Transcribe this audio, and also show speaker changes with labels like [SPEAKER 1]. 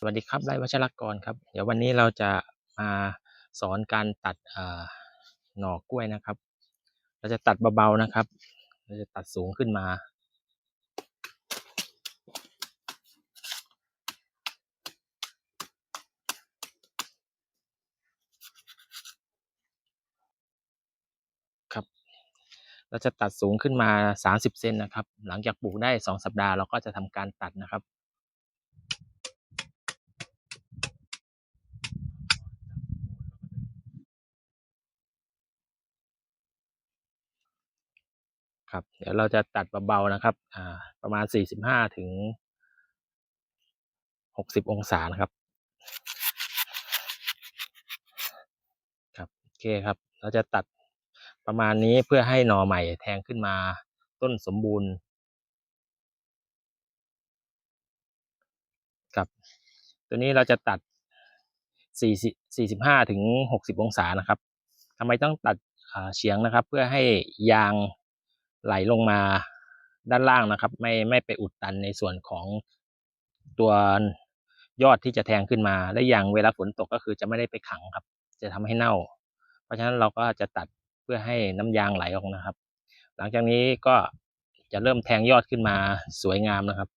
[SPEAKER 1] สวัสดีครับไร่วัชรกรครับ เดี๋ยววันนี้เราจะมาสอนการตัดหน่อกล้วยนะครับ เราจะตัดเบาๆนะครับ เราจะตัดสูงขึ้นมา ครับ เราจะตัดสูงขึ้นมา 30 เซนนะครับ หลังจากปลูกได้ 2 สัปดาห์เราก็จะทำการตัดนะครับ ครับ เดี๋ยวเราจะตัดเบาๆนะครับ อ่า ประมาณ 45 ถึง 60 องศานะครับ ครับโอเคครับ เราจะตัดประมาณนี้เพื่อให้หน่อใหม่แทงขึ้นมาต้นสมบูรณ์ครับ ตัวนี้เราจะตัด 45 ถึง 60 องศานะครับทำไมต้องตัดเฉียงนะครับ เพื่อให้ยาง ไหลลงมาด้านล่างนะครับ ไม่ไม่ไปอุดตันในส่วนของตัวยอดที่จะแทงขึ้นมา และอย่างเวลาฝนตกก็คือจะไม่ได้ไปขังครับ จะทำให้เน่า เพราะฉะนั้นเราก็จะตัดเพื่อให้น้ำยางไหลออกนะครับ หลังจากนี้ก็จะเริ่มแทงยอดขึ้นมาสวยงามนะครับ